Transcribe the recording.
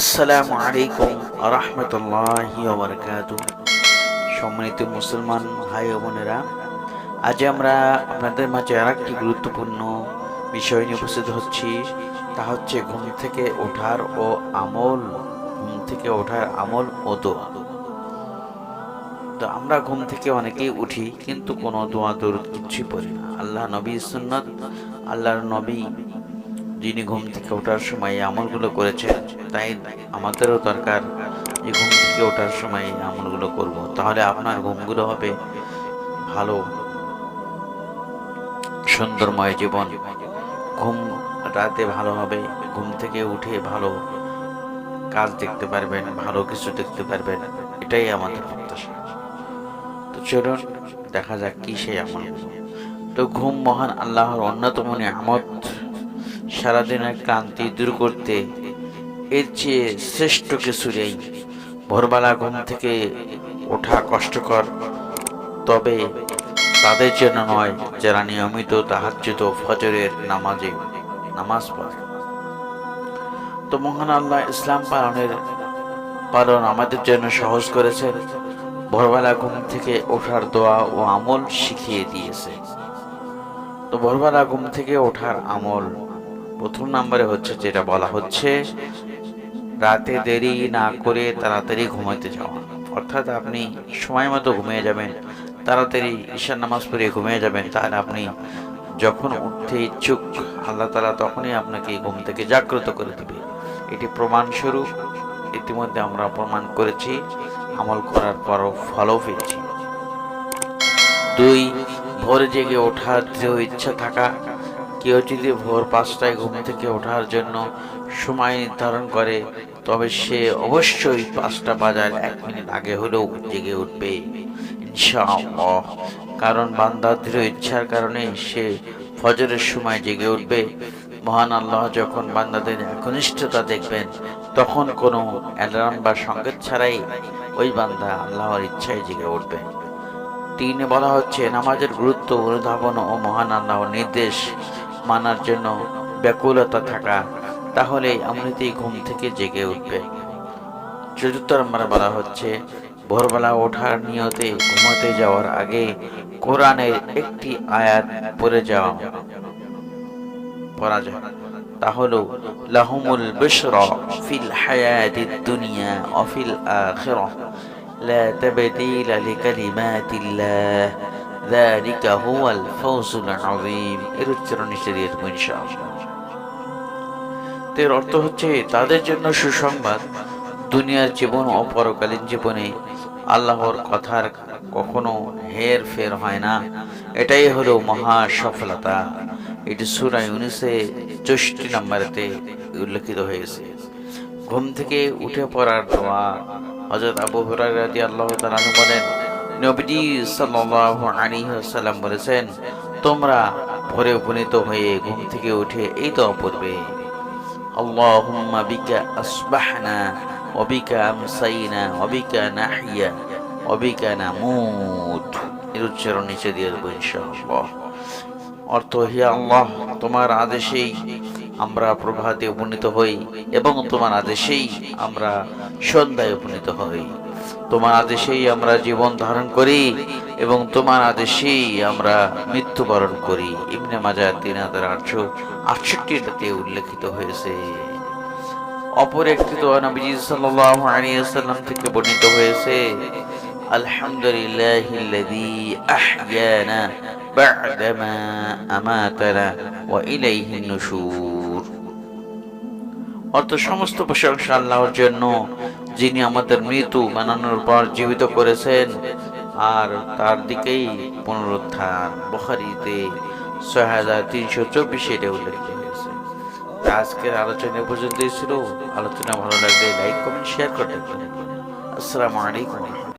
আসসালামু আলাইকুম রহমতুল্লাহি সম্মানিত মুসলমান ভাই বোনেরা, আজ আমরা আপনাদের মাঝে আর একটি গুরুত্বপূর্ণ বিষয় নিয়ে উপস্থিত হচ্ছি। তা হচ্ছে ঘুম থেকে ওঠার ও আমল, ঘুম থেকে ওঠার আমল ও দোয়া। তো আমরা ঘুম থেকে অনেকেই উঠি, কিন্তু কোনো দোয়া দরুদ কিছুই পড়ি না। আল্লাহ নবী সুন্নত, আল্লাহর নবী যিনি ঘুম থেকে ওঠার সময় আমলগুলো করেছেন, তাই আমাদেরও দরকার যে ঘুম থেকে ওঠার সময় আমলগুলো করব। তাহলে আপনার ঘুমগুলো হবে ভালো, সুন্দরময় জীবন। ঘুম রাতে ভালো হবে, ঘুম থেকে উঠে ভালো কাজ দেখতে পারবেন, ভালো কিছু দেখতে পারবেন, এটাই আমাদের প্রত্যাশা। তো চলুন, দেখা যাক কি সেই আমল। তো ঘুম মহান আল্লাহর অন্যতম নিয়ামত। সারাদিনের ক্লান্তি দূর করতে এর চেয়ে শ্রেষ্ঠ কিছু নেই। ভোরবেলা ঘুম থেকে ওঠা কষ্টকর, তবে তাদের জন্য নয় যারা নিয়মিত তাহাজ্জুদ ও ফজরের নামাজে নামাজ পড়ে। তো মহান আল্লাহ ইসলাম পালনের পালন আমাদের জন্য সহজ করেছেন ভোরবেলা ঘুম থেকে ওঠার দোয়া ও আমল শিখিয়ে দিয়েছে। তো ভোরবেলা ঘুম থেকে ওঠার আমল প্রথম নম্বরে হচ্ছে যেটা বলা হচ্ছে, রাতে দেরি না করে তাড়াতাড়ি ঘুমাতে যাওয়া। অর্থাৎ আপনি সময় মতো ঘুমিয়ে যাবেন, তাড়াতাড়ি ঈশান নামাজ পড়িয়ে ঘুমিয়ে যাবেন, তাহলে আপনি যখন উঠতে ইচ্ছুক, আল্লাহ তালা তখনই আপনাকে ঘুম থেকে জাগ্রত করে দেবে। এটি প্রমাণস্বরূপ, ইতিমধ্যে আমরা প্রমাণ করেছি, আমল করার পরও ফলও পেয়েছি। দুই, ভোরে জেগে ওঠার যে ইচ্ছা থাকা কেউ যদি ভোর পাঁচটায় ঘুম থেকে ওঠার জন্য সময় নির্ধারণ করে, তবে সে অবশ্যই পাঁচটা বাজার এক মিনিট আগে হলেও জেগে উঠবে কারণ বান্দার দৃঢ় ইচ্ছার কারণে সে ফজরের সময় জেগে উঠবে। মহান আল্লাহ যখন বান্দাদের একনিষ্ঠতা দেখবেন, তখন কোনো অ্যালার্ম বা সংকেত ছাড়াই ওই বান্দা আল্লাহর ইচ্ছায় জেগে উঠবে। তিনে বলা হচ্ছে, নামাজের গুরুত্ব অনুধাবন ও মহান আল্লাহর নির্দেশ। মানার জন্য ব্যাকুলতা থাকা তাহলে এমনিতেই ঘুম থেকে জেগে উঠবে। চতুর্থ নম্বর বলা হচ্ছে, ভোরবেলা ওঠার নিয়তে ঘুমাতে যাওয়ার আগে কোরআনের একটি আয়াত পড়ে যাওয়া পড়া যায় তাহলে লাহুমুল বিশরা ফিল হায়াতিদ দুনিয়া ওয়া ফিল আখিরাহ লা তাবদীলা লিকালিমাতিল্লাহ। যালিকা হুয়াল ফাউজুল আযীম এর উচ্চারণ নিশ্চয়ই আসবে এর অর্থ হচ্ছে তাদের জন্য সুসংবাদ, দুনিয়ার জীবন ও পরকালীন জীবনে আল্লাহর কথার কখনো হের ফের হয় না। এটাই হলো মহা সফলতা। এটি সুরা ইউনিসে চষ্টি নম্বরেতে উল্লেখিত হয়েছে। ঘুম থেকে উঠে পড়ার দোয়া হজরত আবু হরাই রাজি আল্লাহ তালা বলেন নবীজি সাল্লাল্লাহু আলাইহি ওয়াসাল্লাম বলেছেন, তোমরা ভোরে উপনীত হয়ে ঘুম থেকে উঠে এই দোয়া পড়বে। আল্লাহুম্মা বিকা আসবাহনা, ওয়া বিকা আমসাইনা, ওয়া বিকা নাহিয়া, ওয়া বিকা নামুত এর উচ্চারণ নিচে দিয়ে দেবো ইনশাআল্লাহ। অর্থ হে আল্লাহ, তোমার আদেশেই আমরা প্রভাতে উপনীত হই এবং তোমার আদেশেই আমরা সন্ধ্যায় উপনীত হই। তোমার আদেশেই আমরা জীবন ধারণ করি এবং তোমার আদেশেই আমরা মৃত্যুবরণ করি। ইবনে মাজার তিন হাজার আটশো আটষট্টিটাতে উল্লেখিত হয়েছে। অপর একটি তো নবীজি সাল্লাল্লাহু আলাইহি ওয়াসাল্লাম থেকে বর্ণিত হয়েছে আলহামদুলিল্লাহিল্লাযী আহইয়ানা বা'দামা আমাতানা ওয়া ইলাইহিন নুশুর। অর্থ সমস্ত প্রশংসা আল্লাহর জন্য যিনি আমাদের মৃত্যু বানানোর পর জীবিত করেছেন, আর তার দিকেই পুনরুত্থান বখারিতে ছয় হাজার তিনশো চব্বিশে এটা উল্লেখ আজকের আলোচনা পর্যন্ত পর্যন্তই ছিল। আলোচনা ভালো লাগলে লাইক, কমেন্ট, শেয়ার করতে পারেন আসসালামু আলাইকুম।